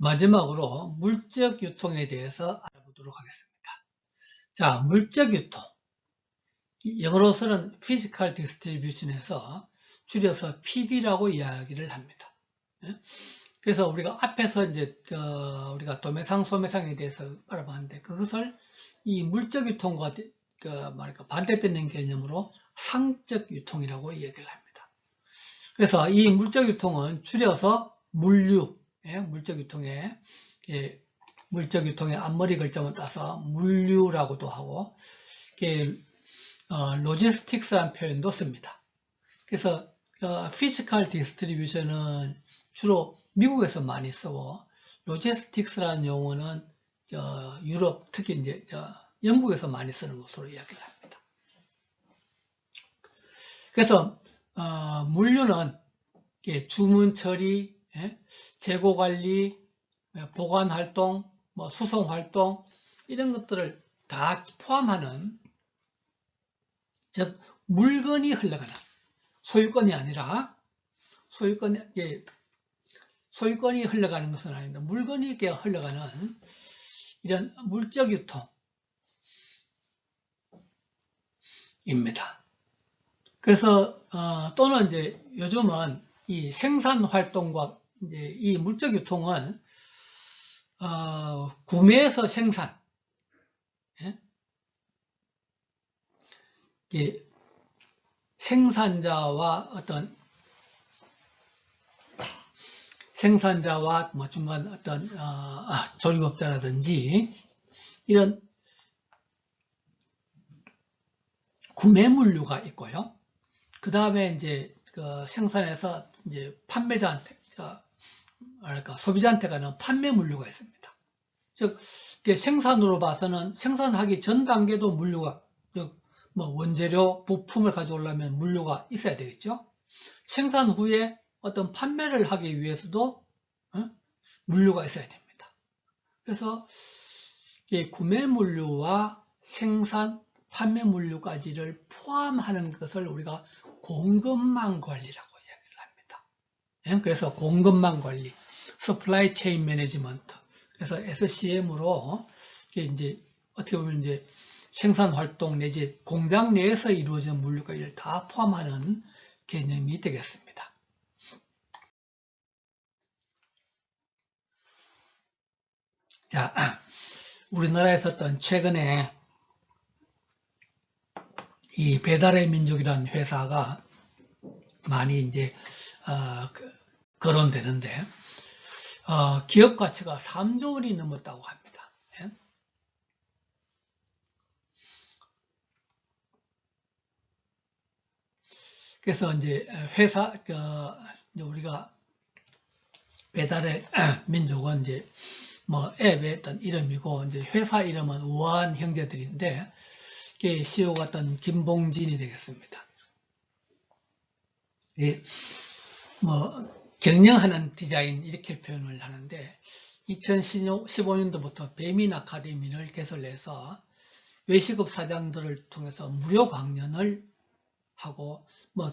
마지막으로 물적 유통에 대해서 알아보도록 하겠습니다. 자, 물적 유통. 영어로서는 Physical Distribution에서 줄여서 PD라고 이야기를 합니다. 예? 그래서 우리가 앞에서 이제 그 우리가 도매상, 소매상에 대해서 알아봤는데 그것을 이 물적 유통과 그 말까 반대되는 개념으로 상적 유통이라고 얘기를 합니다. 그래서 이 물적 유통은 줄여서 물류, 예, 물적 유통에 예, 물적 유통의 앞머리 글자만 따서 물류라고도 하고 이게 어, 로지스틱스라는 표현도 씁니다. 그래서 어, 피지컬 디스트리뷰션은 주로 미국에서 많이 쓰고 로지스틱스라는 용어는 저 유럽 특히 이제 저 영국에서 많이 쓰는 것으로 이야기를 합니다. 그래서 어, 물류는 주문 처리, 예? 재고 관리, 예, 보관 활동, 뭐 수송 활동 이런 것들을 다 포함하는 즉 물건이 흘러가는 소유권이 아니라 소유권이 예, 소유권이 흘러가는 것은 아닙니다. 물건이 흘러가는 이런 물적 유통입니다. 그래서 어, 또는 이제 요즘은 이 생산 활동과 이제 이 물적 유통은 어, 구매에서 생산 예? 생산자와 어떤 생산자와 뭐 중간 어떤 어, 아, 조립업자라든지 이런 구매 물류가 있고요. 그 다음에 이제 그 생산해서 이제 판매자한테 뭐랄까 소비자한테 가는 판매 물류가 있습니다. 즉 생산으로 봐서는 생산하기 전 단계도 물류가 즉 뭐 원재료 부품을 가져오려면 물류가 있어야 되겠죠. 생산 후에 어떤 판매를 하기 위해서도 어? 물류가 있어야 됩니다. 그래서 구매 물류와 생산, 판매 물류까지를 포함하는 것을 우리가 공급망 관리라고 이야기를 합니다. 예? 그래서 공급망 관리, supply chain management. 그래서 SCM으로 이제 어떻게 보면 이제 생산 활동 내지 공장 내에서 이루어진 물류까지를 다 포함하는 개념이 되겠습니다. 자, 우리나라에서 어떤 최근에 이 배달의 민족이라는 회사가 많이 이제 어, 그, 거론되는데 어, 기업 가치가 3조 원이 넘었다고 합니다. 예? 그래서 이제 회사 그, 우리가 배달의 민족은 이제 뭐 앱의 어떤 이름이고 이제 회사 이름은 우한 형제들인데 이게 CEO가 어떤 김봉진이 되겠습니다. 예, 뭐 경영하는 디자인 이렇게 표현을 하는데 2015년도부터 배민 아카데미를 개설해서 외식업 사장들을 통해서 무료 강연을 하고 뭐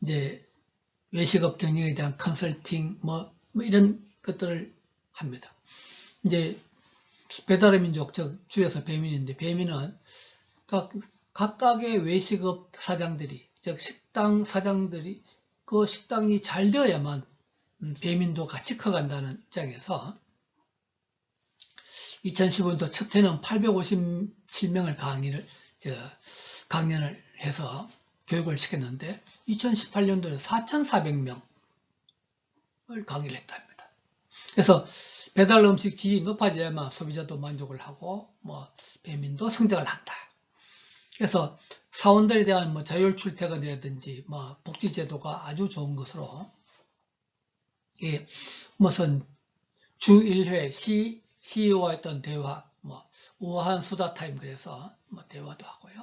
이제 외식업 경영에 대한 컨설팅 뭐, 뭐 이런 것들을 합니다. 이제 배달의 민족, 즉 주에서 배민인데 배민은 각, 각각의 외식업 사장들이, 즉 식당 사장들이 그 식당이 잘 되어야만 음, 배민도 같이 커간다는 입장에서 2015년도 첫 해는 857명을 강의를 저, 강연을 해서 교육을 시켰는데 2018년도에 4,400명을 강의를 했답니다. 그래서 배달 음식 질이 높아져야만 소비자도 만족을 하고 뭐 배민도 성장을 한다. 그래서 사원들에 대한 뭐 자율 출퇴근이라든지 뭐 복지 제도가 아주 좋은 것으로 예, 무슨 주 1회 C, CEO와 했던 대화, 뭐 우아한 수다 타임 그래서 뭐 대화도 하고요.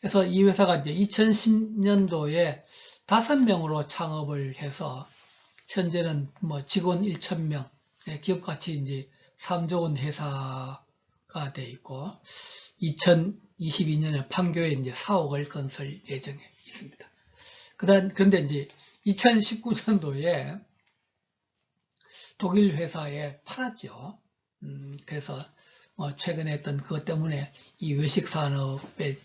그래서 이 회사가 이제 2010년도에 5명으로 창업을 해서 현재는 뭐 직원 1,000명, 네, 기업 가치 이제 3조 원 회사가 돼 있고 2022년에 판교에 이제 4억을 건설 예정에 있습니다. 그다음 그런데 이제 2019년도에 독일 회사에 팔았죠. 음, 그래서 뭐 최근에 했던 그것 때문에 이 외식 산업의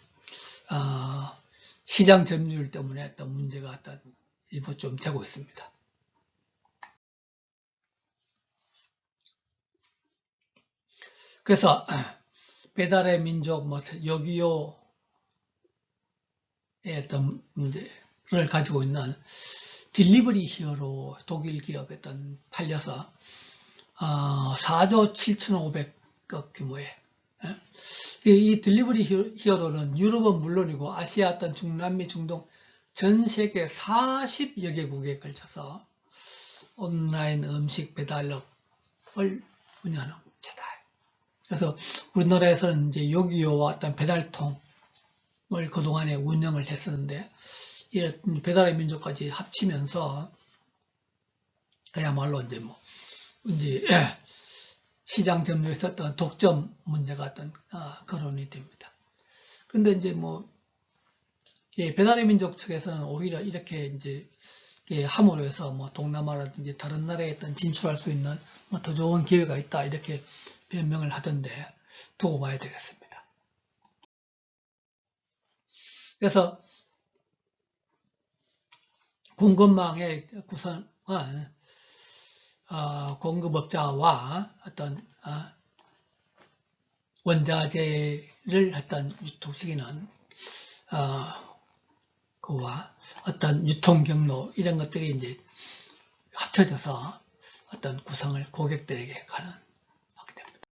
어, 시장 점유율 때문에 어떤 문제가 어떤 일부 좀 되고 있습니다. 그래서 배달의 민족 뭐 여기요의 어떤 문제를 가지고 있는 딜리버리 히어로 독일 기업에 어떤 팔려서 어, 4조 7,500억 규모의 예? 이, 이 딜리버리 히어로는 유럽은 물론이고 아시아 어떤 중남미 중동 전 세계 40여 개국에 걸쳐서 온라인 음식 배달업을 운영하는 체다. 그래서 우리나라에서는 이제 요기요와 어떤 배달통을 그동안에 운영을 했었는데 이 배달의 민족까지 합치면서 그야말로 이제 뭐 이제 예, 시장 점유에 있었던 독점 문제가 어떤 아, 거론이 됩니다. 그런데 이제 뭐 예, 배달의 민족 측에서는 오히려 이렇게 이제 예, 함으로 해서 뭐 동남아라든지 다른 나라에 어떤 진출할 수 있는 뭐 더 좋은 기회가 있다 이렇게 변명을 하던데 두고 봐야 되겠습니다. 그래서 공급망의 구성은 어, 공급업자와 어떤 어, 원자재를 어떤 유통시키는 어, 그와 어떤 유통 경로 이런 것들이 이제 합쳐져서 어떤 구성을 고객들에게 가는 하게 됩니다.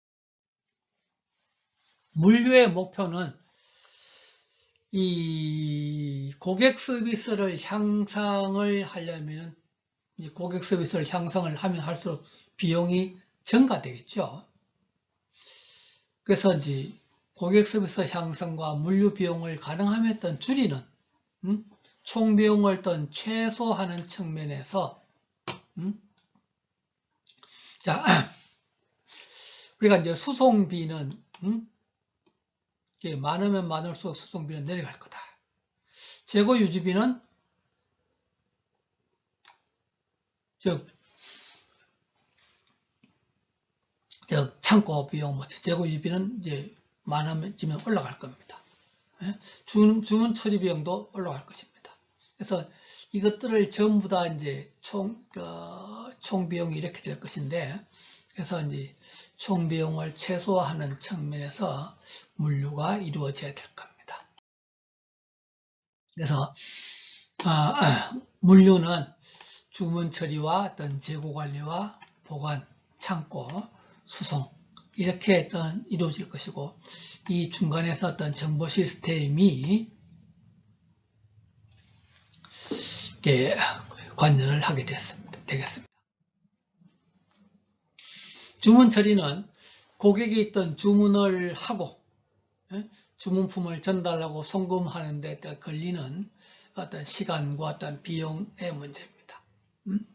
물류의 목표는 이 고객 서비스를 향상을 하려면 고객 서비스를 향상을 하면 할수록 비용이 증가되겠죠. 그래서 이제 고객 서비스 향상과 물류 비용을 가능하면 어떤 줄이는 음? 총 비용을 어떤 최소화하는 측면에서 음? 자 우리가 이제 수송비는 음? 많으면 많을수록 수송비는 내려갈 거다. 재고 유지비는 즉, 즉 창고 비용, 뭐 재고 유지비는 이제 많아지면 올라갈 겁니다. 예? 주문, 주문 처리 비용도 올라갈 것입니다. 그래서 이것들을 전부 다 이제 총, 어, 총 비용이 이렇게 될 것인데, 그래서 이제 총 비용을 최소화하는 측면에서 물류가 이루어져야 될 겁니다. 그래서 아, 물류는 주문 처리와 어떤 재고 관리와 보관, 창고, 수송 이렇게 어떤 이루어질 것이고 이 중간에서 어떤 정보 시스템이 관여를 하게 됐습니다. 되겠습니다. 주문 처리는 고객이 있던 주문을 하고 예? 주문품을 전달하고 송금하는 데 걸리는 어떤 시간과 어떤 비용의 문제입니다. 음?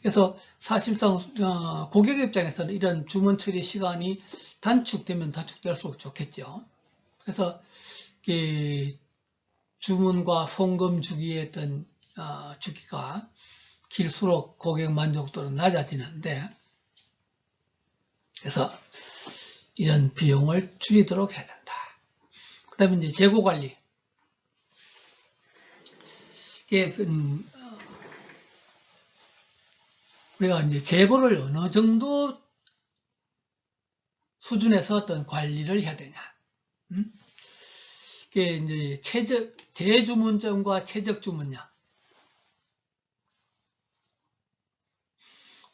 그래서 사실상 어, 고객 입장에서는 이런 주문 처리 시간이 단축되면 단축될수록 좋겠죠. 그래서 주문과 송금 주기의 어떤 어, 주기가 길수록 고객 만족도는 낮아지는데 그래서 이런 비용을 줄이도록 해야 된다. 그 다음에 이제 재고 관리. 이게 음, 우리가 이제 재고를 어느 정도 수준에서 어떤 관리를 해야 되냐. 음? 이게 이제 최적, 재주문점과 최적 주문량.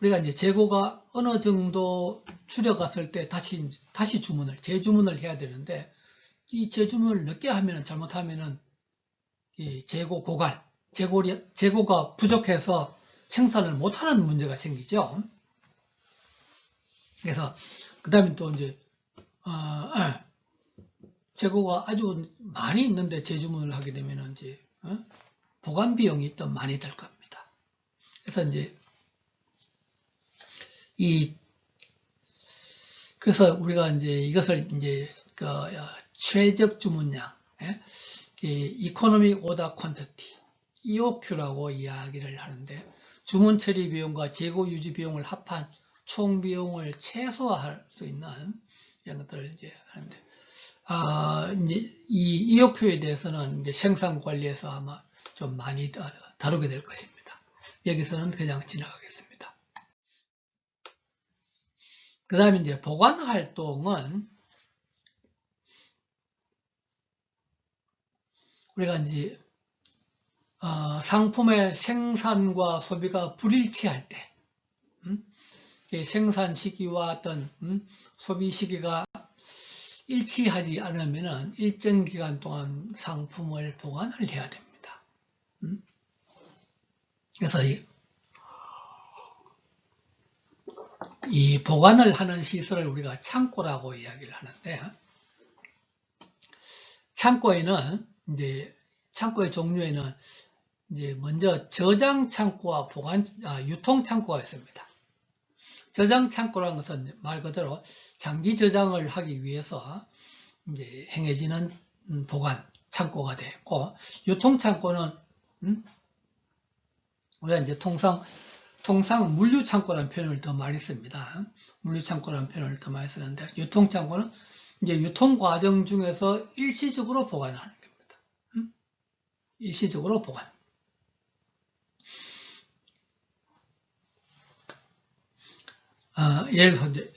우리가 이제 재고가 어느 정도 줄여갔을 때 다시 다시 주문을 재주문을 해야 되는데 이 재주문을 늦게 하면은 잘못하면은 이 재고 고갈 재고 재고가 부족해서 생산을 못하는 문제가 생기죠. 그래서 그 다음에 또 이제 어, 어, 재고가 아주 많이 있는데 재주문을 하게 되면은 이제 어? 보관 비용이 또 많이 들 겁니다. 그래서 이제 이 그래서 우리가 이제 이것을 이제 그 최적 주문량, 예? 이코노믹 오다 퀀티티 EOQ라고 이야기를 하는데 주문 처리 비용과 재고 유지 비용을 합한 총 비용을 최소화할 수 있는 이런 것들을 이제 하는데, 아, 이제 이 EOQ에 대해서는 이제 생산 관리에서 아마 좀 많이 다- 다루게 될 것입니다. 여기서는 그냥 지나가겠습니다. 그 다음에 이제 보관 활동은 우리가 이제 어, 상품의 생산과 소비가 불일치할 때, 음? 이 생산 시기와 어떤 음? 소비 시기가 일치하지 않으면 일정 기간 동안 상품을 보관을 해야 됩니다. 음? 그래서 이, 이 보관을 하는 시설을 우리가 창고라고 이야기를 하는데 창고에는 이제 창고의 종류에는 이제 먼저 저장 창고와 보관 아, 유통 창고가 있습니다. 저장 창고라는 것은 말 그대로 장기 저장을 하기 위해서 이제 행해지는 음, 보관 창고가 되고 유통 창고는 음? 우리가 이제 통상 통상 물류 창고라는 표현을 더 많이 씁니다. 물류 창고라는 표현을 더 많이 쓰는데 유통 창고는 이제 유통 과정 중에서 일시적으로 보관하는? 일시적으로 보관. 아, 예를 들어서 이제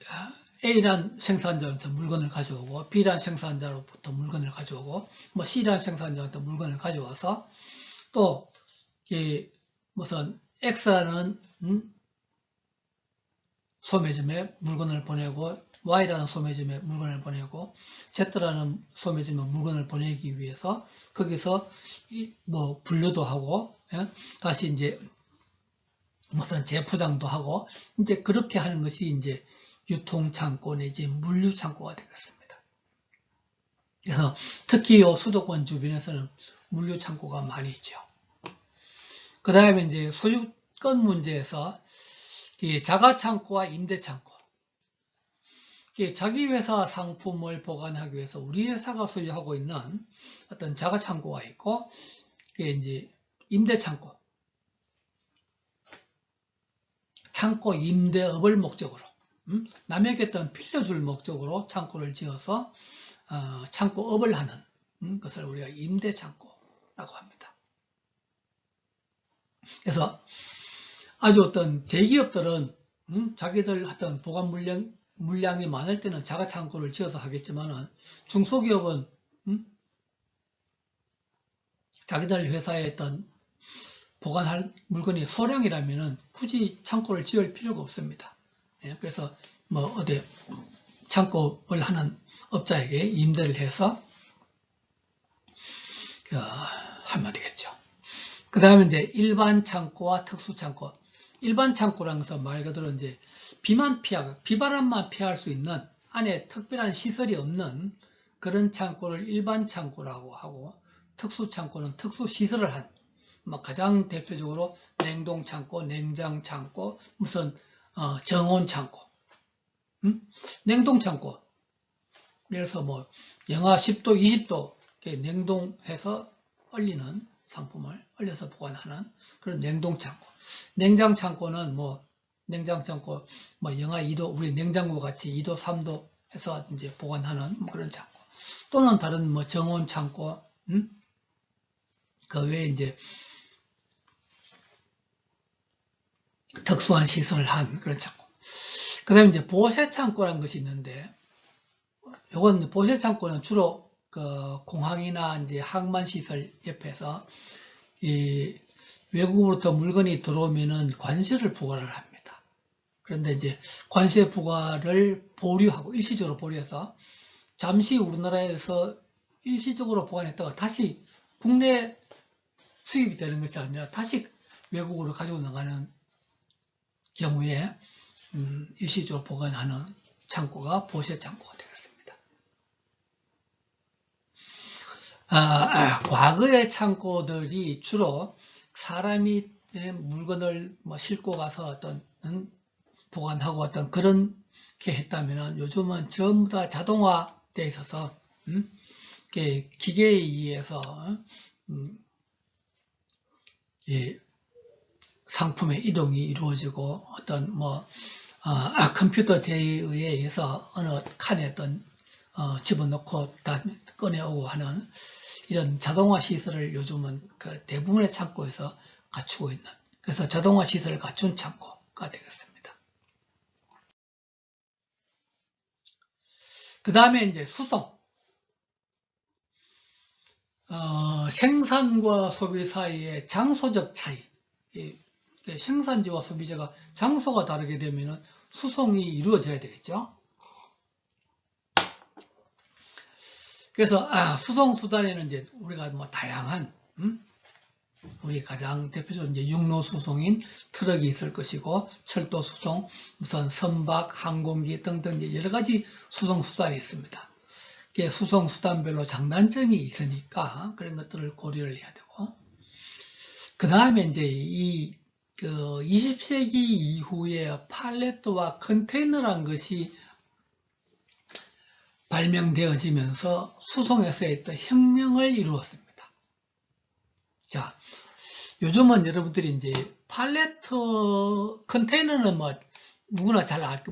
A란 생산자로부터 물건을 가져오고 B란 생산자로부터 물건을 가져오고 뭐 C란 생산자로부터 물건을 가져와서 또이 무슨 X라는 음, 소매점에 물건을 보내고 Y라는 소매점에 물건을 보내고 Z라는 소매점에 물건을 보내기 위해서 거기서 이뭐 분류도 하고 예? 다시 이제 무슨 재포장도 하고 이제 그렇게 하는 것이 이제 유통창고 내지 물류창고가 되겠습니다. 그래서 특히 요 수도권 주변에서는 물류창고가 많이 있죠. 그 다음에 이제 소유권 문제에서 이 자가창고와 임대창고. 이 자기 회사 상품을 보관하기 위해서 우리 회사가 소유하고 있는 어떤 자가 창고가 있고, 그게 이제 임대 창고. 창고 임대업을 목적으로 음? 남에게 어떤 빌려줄 목적으로 창고를 지어서 어, 창고업을 하는 음, 것을 우리가 임대 창고라고 합니다. 그래서 아주 어떤 대기업들은 음, 자기들 어떤 보관 물량, 물량이 많을 때는 자가 창고를 지어서 하겠지만은 중소기업은 음, 자기들 회사에 어떤 보관할 물건이 소량이라면은 굳이 창고를 지을 필요가 없습니다. 예, 그래서 뭐 어디 창고를 하는 업자에게 임대를 해서 그, 하면 되겠죠. 그 다음에 이제 일반 창고와 특수 창고. 일반 창고라는 것은 말 그대로 이제 비만 피하, 비바람만 피할 수 있는 안에 특별한 시설이 없는 그런 창고를 일반 창고라고 하고 특수 창고는 특수 시설을 한, 뭐 가장 대표적으로 냉동 창고, 냉장 창고, 무슨 어, 정온 창고, 음? 냉동 창고. 그래서 뭐 영하 10도, 20도 이렇게 냉동해서 얼리는 상품을 얼려서 보관하는 그런 냉동 창고. 냉장 창고는 뭐 냉장 창고 뭐 영하 2도 우리 냉장고 같이 2도, 3도 해서 이제 보관하는 뭐 그런 창고. 또는 다른 뭐 정원 창고, 음? 그 외에 이제 특수한 시설을 한 그런 창고. 그 다음에 이제 보세 창고라는 것이 있는데, 요건 보세 창고는 주로 그 공항이나 이제 항만 시설 옆에서 이 외국으로부터 물건이 들어오면은 관세를 부과를 합니다. 그런데 이제 관세 부과를 보류하고 일시적으로 보류해서 잠시 우리나라에서 일시적으로 보관했다가 다시 국내 수입이 되는 것이 아니라 다시 외국으로 가지고 나가는 경우에 음, 일시적으로 보관하는 창고가 보세 창고가 되겠습니다. 아, 아, 과거의 창고들이 주로 사람이 물건을 뭐 싣고 가서 어떤 음, 보관하고 어떤 그런 게 했다면은 요즘은 전부 다 자동화돼 있어서 음, 기계에 의해서 음, 이 상품의 이동이 이루어지고 어떤 뭐 아, 컴퓨터 제의에 의해서 어느 칸에 어떤 어, 집어넣고 다 꺼내오고 하는 이런 자동화 시설을 요즘은 그 대부분의 창고에서 갖추고 있는 그래서 자동화 시설을 갖춘 창고가 되겠습니다. 그 다음에 이제 수송. 어, 생산과 소비 사이의 장소적 차이. 이, 이 생산지와 소비자가 장소가 다르게 되면 수송이 이루어져야 되겠죠. 그래서 아, 수송 수단에는 이제 우리가 뭐 다양한 음? 우리 가장 대표적으로 이제 육로 수송인 트럭이 있을 것이고 철도 수송, 무슨 선박, 항공기 등등 여러 가지 수송 수단이 있습니다. 수송 수단별로 장단점이 있으니까 그런 것들을 고려를 해야 되고 그 다음에 이제 이 그 20세기 이후에 팔레트와 컨테이너란 것이 발명되어지면서 수송에서의 어떤 혁명을 이루었습니다. 자, 요즘은 여러분들이 이제 팔레트 컨테이너는 뭐 누구나 잘알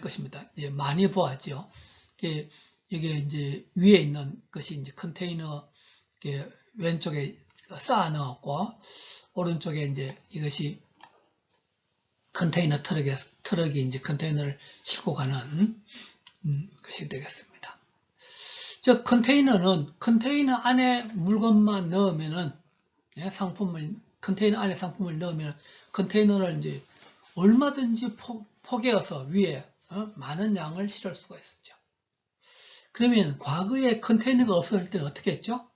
것입니다. 이제 많이 보았죠. 이게, 이게 이제 위에 있는 것이 이제 컨테이너 이렇게 왼쪽에 쌓아 넣었고 오른쪽에 이제 이것이 컨테이너 트럭에 트럭이 이제 컨테이너를 싣고 가는 음, 것이 되겠습니다. 즉 컨테이너는 컨테이너 안에 물건만 넣으면은 예, 상품을 컨테이너 안에 상품을 넣으면 컨테이너를 이제 얼마든지 포, 포개어서 위에 어, 많은 양을 실을 수가 있었죠. 그러면 과거에 컨테이너가 없을 때는 어떻게 했죠?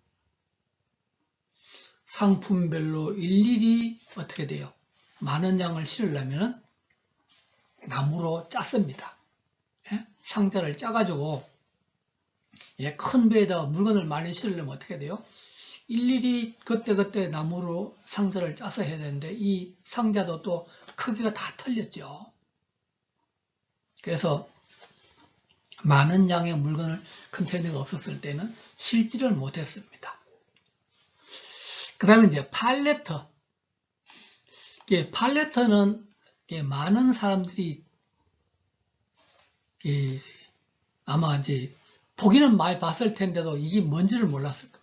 상품별로 일일이 어떻게 돼요? 많은 양을 실으려면 나무로 짰습니다. 예? 상자를 짜가지고 예, 큰 배에다 물건을 많이 실으려면 어떻게 돼요? 일일이 그때그때 나무로 상자를 짜서 해야 되는데 이 상자도 또 크기가 다 틀렸죠. 그래서 많은 양의 물건을 컨테이너가 없었을 때는 실지를 못했습니다. 그 다음에 이제 팔레터. 팔레터는 많은 사람들이 아마 이제 보기는 많이 봤을 텐데도 이게 뭔지를 몰랐을 겁니다.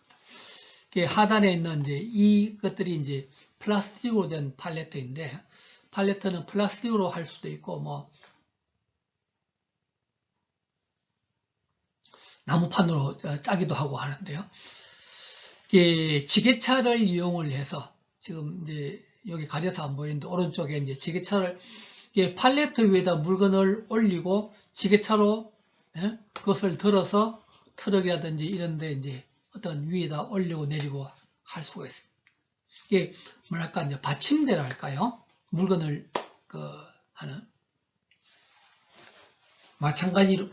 하단에 있는 이제 이것들이 이제 플라스틱으로 된 팔레트인데 팔레트는 플라스틱으로 할 수도 있고 뭐 나무판으로 짜기도 하고 하는데요. 지게차를 이용을 해서 지금 이제 여기 가려서 안 보이는데 오른쪽에 이제 지게차를 팔레트 위에다 물건을 올리고 지게차로 예? 그것을 들어서 트럭이라든지 이런데 이제 어떤 위에다 올리고 내리고 할 수가 있습니다. 이게 뭐랄까 이제 받침대랄까요? 물건을 그 하는 마찬가지로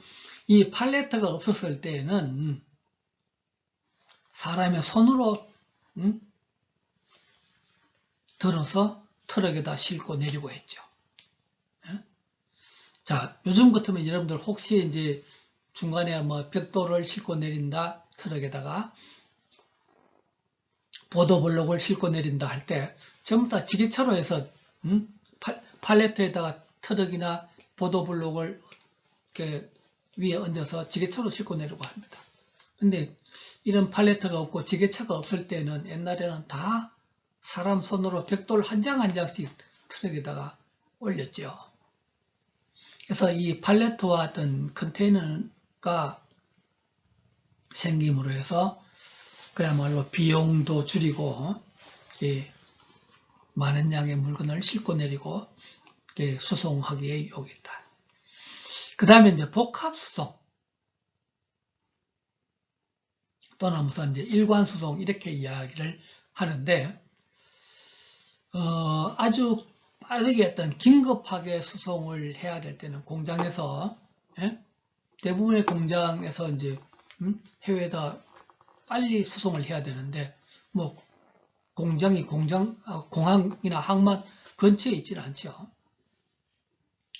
이 팔레트가 없었을 때에는 사람의 손으로 음? 들어서 트럭에다 싣고 내리고 했죠. 예? 자, 요즘 같으면 여러분들 혹시 이제 중간에 뭐 벽돌을 싣고 내린다 트럭에다가 보도블록을 싣고 내린다 할 때 전부 다 지게차로 해서 음? 팔레트에다가 트럭이나 보도블록을 이렇게 위에 얹어서 지게차로 싣고 내려고 합니다. 근데 이런 팔레트가 없고 지게차가 없을 때는 옛날에는 다 사람 손으로 벽돌 한 장 한 장씩 트럭에다가 올렸죠. 그래서 이 팔레트와 어떤 컨테이너가 생김으로 해서 그야말로 비용도 줄이고 많은 양의 물건을 싣고 내리고 수송하기에 요기다. 그 다음에 이제 복합수송 또는 무슨 이제 일관수송 이렇게 이야기를 하는데 어, 아주 빠르게 어떤 긴급하게 수송을 해야 될 때는 공장에서 예? 대부분의 공장에서 이제 음? 해외에다 빨리 수송을 해야 되는데 뭐 공장이 공장 아, 공항이나 항만 근처에 있지는 않죠.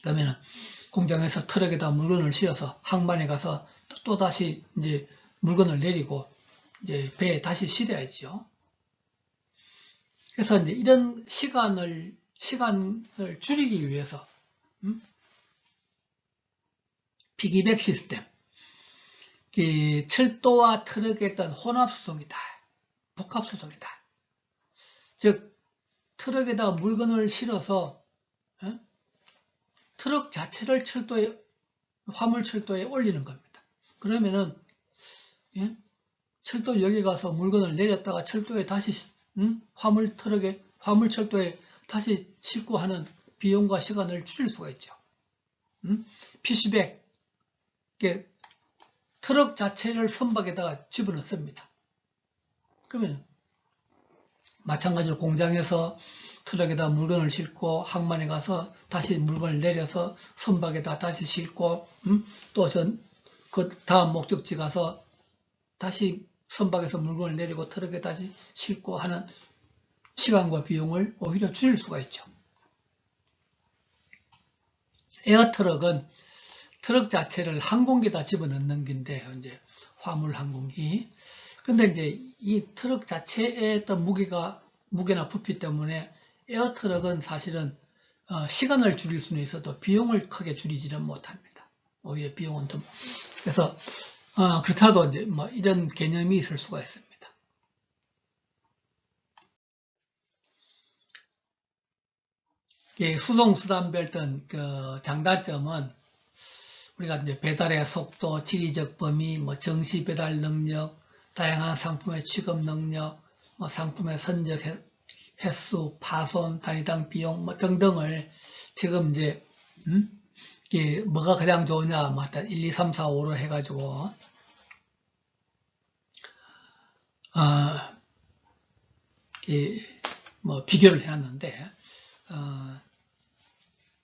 그러면 공장에서 트럭에다 물건을 실어서 항만에 가서 또 다시 이제 물건을 내리고 이제 배에 다시 실어야죠. 그래서 이제 이런 시간을 시간을 줄이기 위해서 음? 피기백 시스템. 이 철도와 트럭의 어떤 혼합 수송이다. 복합 수송이다. 즉 트럭에다가 물건을 실어서 어? 트럭 자체를 철도에 화물 철도에 올리는 겁니다. 그러면은 예? 철도 여기 가서 물건을 내렸다가 철도에 다시 음? 화물 트럭에 화물 철도에 다시 싣고 하는 비용과 시간을 줄일 수가 있죠. 음? 이게 트럭 자체를 선박에다가 집어넣습니다. 그러면 마찬가지로 공장에서 트럭에다 물건을 싣고 항만에 가서 다시 물건을 내려서 선박에다 다시 싣고 음? 또전 그 다음 목적지 가서 다시 선박에서 물건을 내리고 트럭에 다시 싣고 하는 시간과 비용을 오히려 줄일 수가 있죠. 에어트럭은 트럭 자체를 항공기에다 집어넣는 건데 이제 화물 항공기. 그런데 이제 이 트럭 자체의 어떤 무게가 무게나 부피 때문에 에어 트럭은 사실은 어, 시간을 줄일 수는 있어도 비용을 크게 줄이지는 못합니다. 오히려 비용은 좀 그래서 어, 그렇다도 이제 뭐 이런 개념이 있을 수가 있습니다. 수송수단별 어떤 그 장단점은 우리가 이제 배달의 속도, 지리적 범위, 뭐 정시 배달 능력, 다양한 상품의 취급 능력, 뭐 상품의 선적 횟수, 파손, 단위당 비용 뭐 등등을 지금 이제 음? 이게 뭐가 가장 좋으냐, 뭐 일단 1, 2, 3, 4, 5로 해가지고 어, 뭐 비교를 해놨는데 어,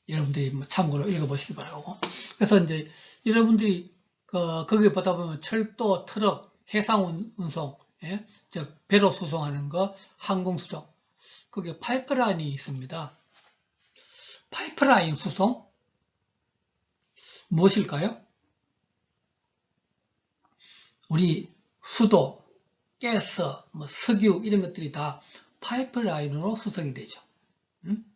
여러분들이 뭐 참고로 읽어보시기 바라고. 그래서 이제 여러분들이 그, 거기 보다 보면 철도, 트럭, 해상 운송, 예? 즉 배로 수송하는 거, 항공 수송, 거기에 파이프라인이 있습니다. 파이프라인 수송 무엇일까요? 우리 수도, 가스, 뭐 석유 이런 것들이 다 파이프라인으로 수송이 되죠. 음?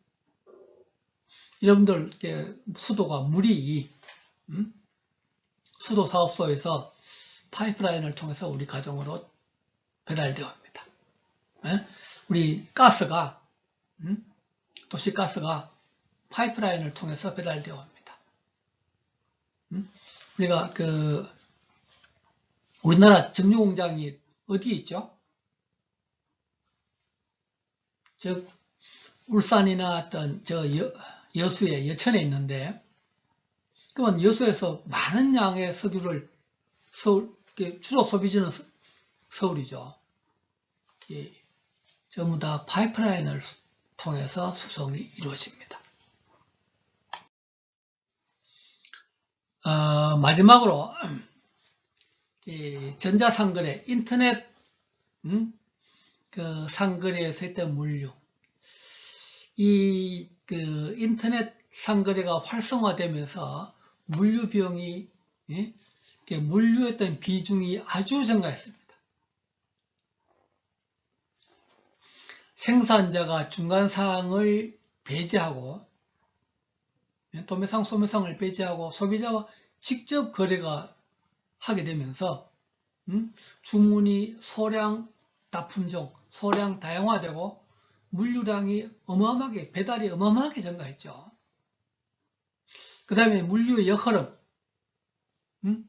여러분들 수도가 물이 음? 수도 사업소에서 파이프라인을 통해서 우리 가정으로 배달되어 옵니다. 예? 우리 가스가 음? 도시 가스가 파이프라인을 통해서 배달되어 옵니다. 음? 우리가 그 우리나라 정유 공장이 어디 있죠? 즉 울산이나 어떤 저 여, 여수에 여천에 있는데 그러면 여수에서 많은 양의 석유를 서울 주로 소비지는 서울이죠. 전부 다 파이프라인을 통해서 수송이 이루어집니다. 어, 마지막으로 전자상거래, 인터넷 음? 그 상거래에서 했던 물류 이 그 인터넷 상거래가 활성화되면서 물류 비용이 예? 물류했던 비중이 아주 증가했습니다. 생산자가 중간 사항을 배제하고 예, 도매상 소매상을 배제하고 소비자와 직접 거래가 하게 되면서 음? 주문이 소량 다품종, 소량 다양화되고 물류량이 어마어마하게 배달이 어마어마하게 증가했죠. 그 다음에 물류의 역흐름 음?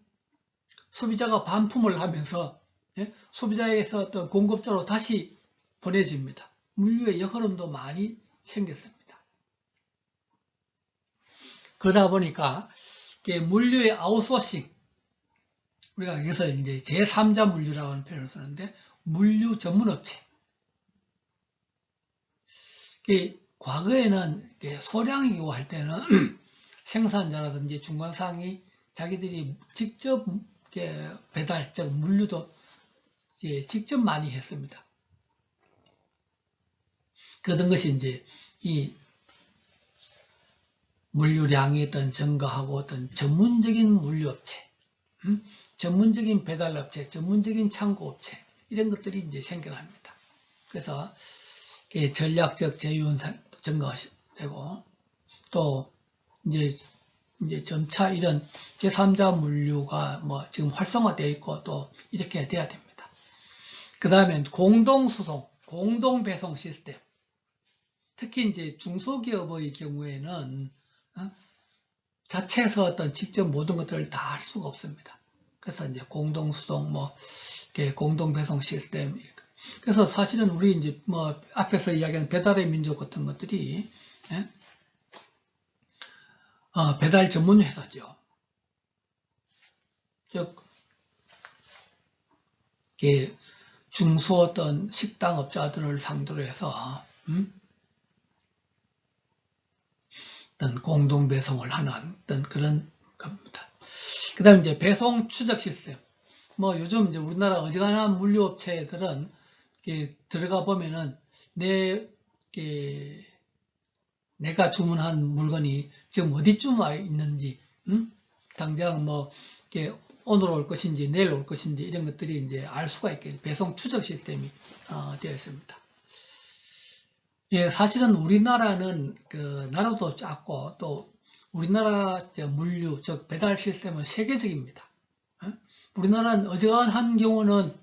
소비자가 반품을 하면서 예? 소비자에게서 어떤 공급자로 다시 보내집니다. 물류의 역흐름도 많이 생겼습니다. 그러다 보니까 물류의 아웃소싱 우리가 여기서 이제 제3자 물류라고 하는 표현을 쓰는데 물류 전문업체 과거에는 소량이고 할 때는 생산자라든지 중간상이 자기들이 직접 배달, 즉 물류도 직접 많이 했습니다. 그러던 것이 이제 이 물류량이 어떤 증가하고 어떤 전문적인 물류업체, 음? 전문적인 배달업체, 전문적인 창고업체 이런 것들이 이제 생겨납니다. 그래서 전략적 제휴 증가되고 또 이제 이제 점차 이런 제3자 물류가 뭐 지금 활성화되어 있고 또 이렇게 돼야 됩니다. 그 다음에 공동 수송, 공동 배송 시스템. 특히 이제 중소기업의 경우에는 어? 자체에서 어떤 직접 모든 것들을 다 할 수가 없습니다. 그래서 이제 공동 수송, 뭐 이렇게 공동 배송 시스템. 그래서 사실은 우리 이제 뭐 앞에서 이야기한 배달의 민족 같은 것들이 예? 어, 배달 전문 회사죠. 즉, 중소 어떤 식당 업자들을 상대로 해서 음? 어떤 공동 배송을 하는 어떤 그런 겁니다. 그 다음 이제 배송 추적 시스템. 뭐 요즘 이제 우리나라 어지간한 물류업체들은 들어가 보면은 내 내가 주문한 물건이 지금 어디쯤 와 있는지, 음? 당장 뭐 오늘 올 것인지 내일 올 것인지 이런 것들이 이제 알 수가 있게 배송 추적 시스템이 어, 되어 있습니다. 예, 사실은 우리나라는 그 나라도 작고 또 우리나라 저 물류, 즉 배달 시스템은 세계적입니다. 어? 우리나라는 어지간한 경우는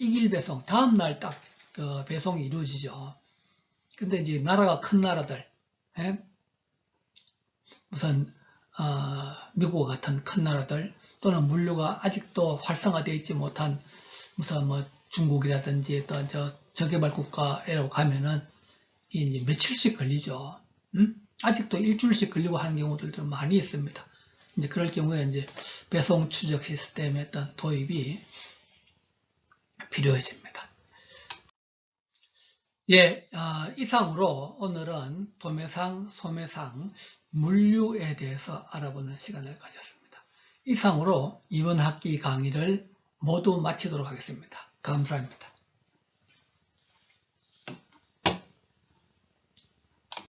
이길 배송, 다음 날 딱 그 배송이 이루어지죠. 근데 이제 나라가 큰 나라들, 예? 무슨 어, 미국 같은 큰 나라들 또는 물류가 아직도 활성화되어 있지 못한 무슨 뭐 중국이라든지 또 저 저개발 국가로 가면은 이제 며칠씩 걸리죠. 음? 아직도 일주일씩 걸리고 하는 경우들도 많이 있습니다. 이제 그럴 경우에 이제 배송 추적 시스템의 어떤 도입이 필요해집니다. 예, 아, 이상으로 오늘은 도매상, 소매상, 물류에 대해서 알아보는 시간을 가졌습니다. 이상으로 이번 학기 강의를 모두 마치도록 하겠습니다. 감사합니다.